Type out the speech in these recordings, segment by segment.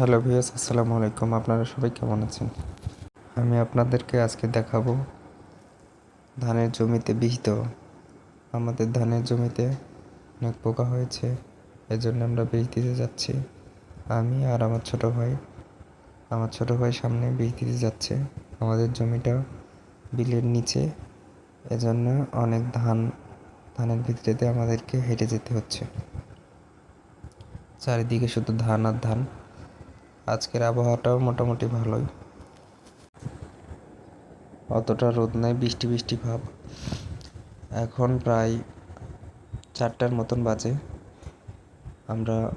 Hello viewers, আসসালামু আলাইকুম। আপনারা সবাই কেমন আছেন? আমি আপনাদেরকে আজকে দেখাবো ধানের জমিতে বীজ দেওয়া আমাদের ধানের জমিতে অনেক পোকা হয়েছে, এজন্য আমরা বীজ দিতে যাচ্ছি। আমি আর আমার ছোট ভাই, আমার ছোট ভাই সামনে বীজ দিতে যাচ্ছে। আমাদের জমিটা বিলের নিচে, এজন্য অনেক ধান, ধানের ভিতরেতে আমাদেরকে হেঁটে যেতে হচ্ছে। চারিদিকে শুধু ধান আর ধান। আজকের আবহাওয়াটাও মোটামুটি ভালোই। অতটা রোদ নাই, বৃষ্টি বৃষ্টি ভাব। এখন প্রায় চারটার মতন বাজে। আমরা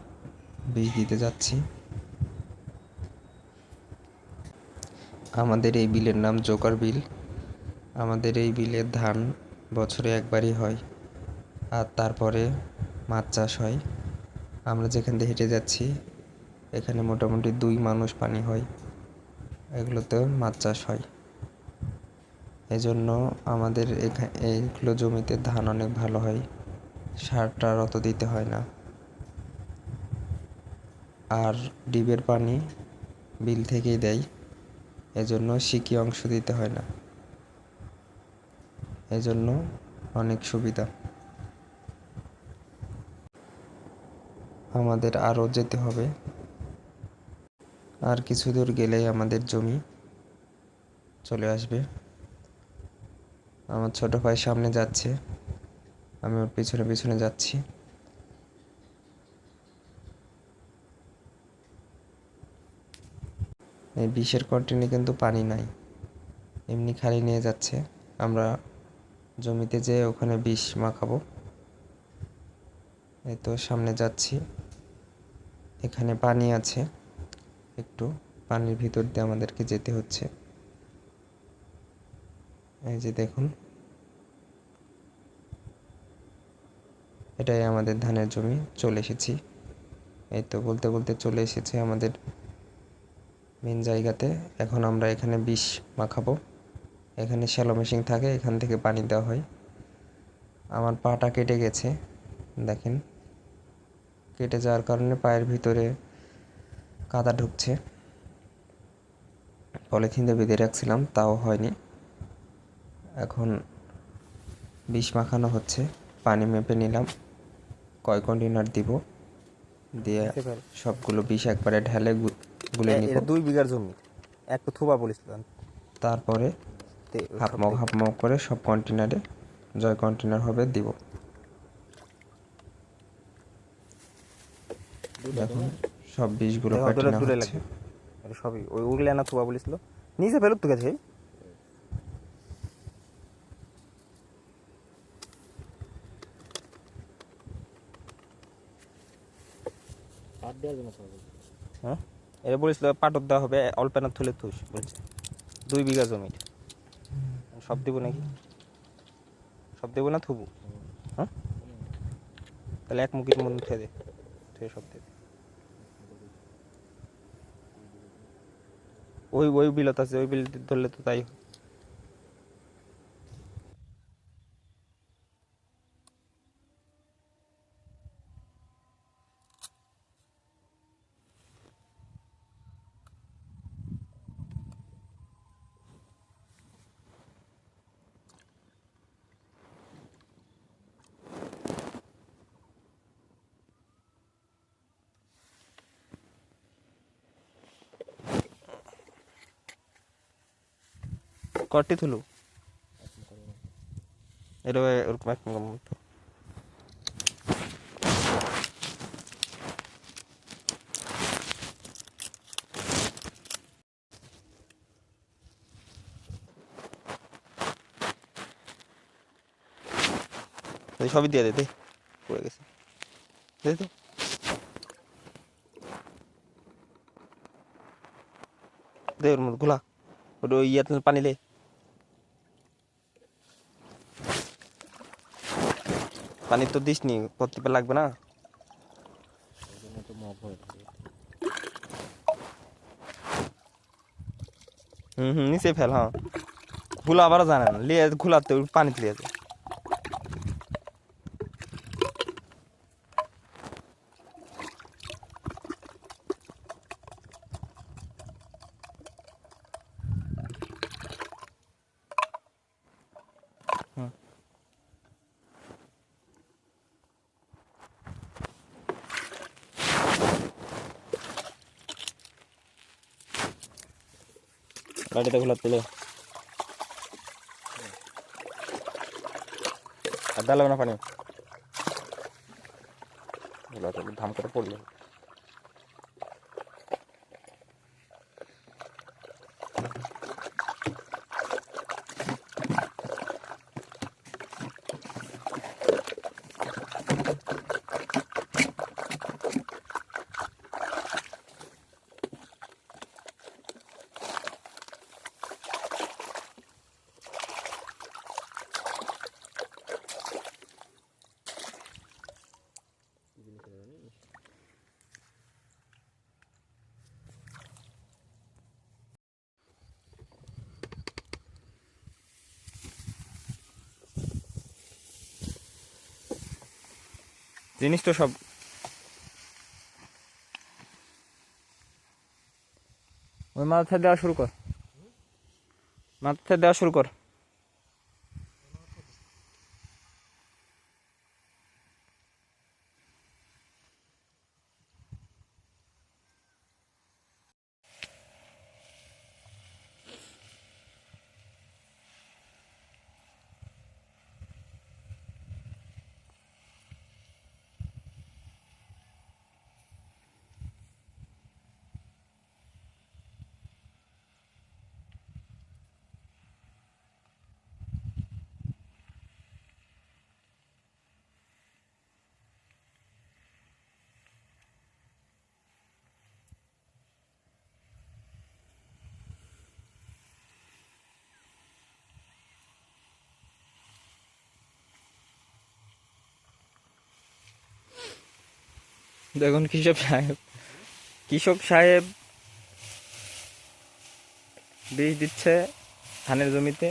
বীজ দিতে যাচ্ছি। আমাদের এই বিলের নাম জোকার বিল। আমাদের এই বিলের ধান বছরে একবারই হয় আর তারপরে মাছ চাষ হয়। আমরা যেখান দিয়ে হেঁটে যাচ্ছি এখানে মোটামুটি দুই মানুষ পানি হয় এগুলোতেও মাছ চাষ হয়। এজন্য আমাদের এখানে এইগুলো জমিতে ধান অনেক ভালো হয় সার টার অত দিতে হয় না। আর ডিবের পানি বিল থেকেই দেয়, এজন্য সিকি অংশ দিতে হয় না। এজন্য অনেক সুবিধা। আমাদের আরও যেতে হবে। আর কিছু দূর গেলেই আমাদের জমি চলে আসবে। আমার ছোট ভাই সামনে যাচ্ছে। আমি ওর পিছনে পিছনে যাচ্ছি। এই বিষের কন্টিনিউ কিন্তু পানি নাই। এমনি খালি নিয়ে যাচ্ছে। আমরা জমিতে যেয়ে ওখানে বিষ মাখাবো। এই তো সামনে যাচ্ছি। এখানে পানি আছে। একটু পানির ভিতর দিয়ে আমাদেরকে যেতে হচ্ছে। এই যে দেখুন। এটাই আমাদের ধানের জমি, চলে এসেছি। এই তো বলতে বলতে চলে এসেছে আমাদের মেন জায়গাতে। এখন আমরা এখানে বিষ মাখাবো। এখানে শ্যালো মেশিন থাকে, এখান থেকে পানি দেওয়া হয়। আমার পাটা কেটে গেছে, দেখেন। কেটে যাওয়ার কারণে পায়ের ভিতরে কাদা ঢুকছে। পলিথিন দিয়ে বেঁধে রাখছিলাম তাও হয়নি। এখন বিষ মাখানো হচ্ছে পানি মেপে নিলাম। কয় কন্টেনার দিব? দিয়ে সবগুলো বিষ একবারে ঢেলে গুলে নিব। দুই বিঘার জমি। এক তো থুবা বলেছিল তারপরে হাফ মগ হাফ মগ করে সব কন্টেনারে জয় কন্টেনার হবে দিব। দেখুন। সব বিষগুলো দূরে দূরে লাগবে এটা সবই। ওই উগলে না থুবা বলেছিল। নিচে ফেরত তো গেছে। হ্যাঁ? এটা বলেছিল পাটর দেওয়া হবে অল্প না তুলে থুস বলছে। দুই বিঘা জমি সব দেবো নাকি? সব দেবো না থুবু? হ্যাঁ? তাহলে এক মুখের মন উঠে দে। সব দে। ওই ওই বিলত আছে ওই বিল ধরলে তো তাই ওরকম এক মতো এই সবই দিয়ে দে পড়ে গেছে। দে দে দে, ওর মধ্যে খোলা ওটা ওই ইয়াতে পানি লে পানি তো দিস নি করতে লাগবে না? হুম হুম, নিচে ফেল হ্যাঁ। ঘুলা আবার জানে না, লিয়ে ঘুলাতে পানি পানিতে লিয়ে গাড়িতে খোলা তুলে আর ডালে না পানি খোলা তুলে ধাম করে পড়ল জিনিস তো সব ওই মাথায় দেওয়া শুরু কর। মাথায় দেওয়া শুরু কর। দেখুন কৃষক সাহেব। কৃষক সাহেব বীজ দিচ্ছে ধানের জমিতে।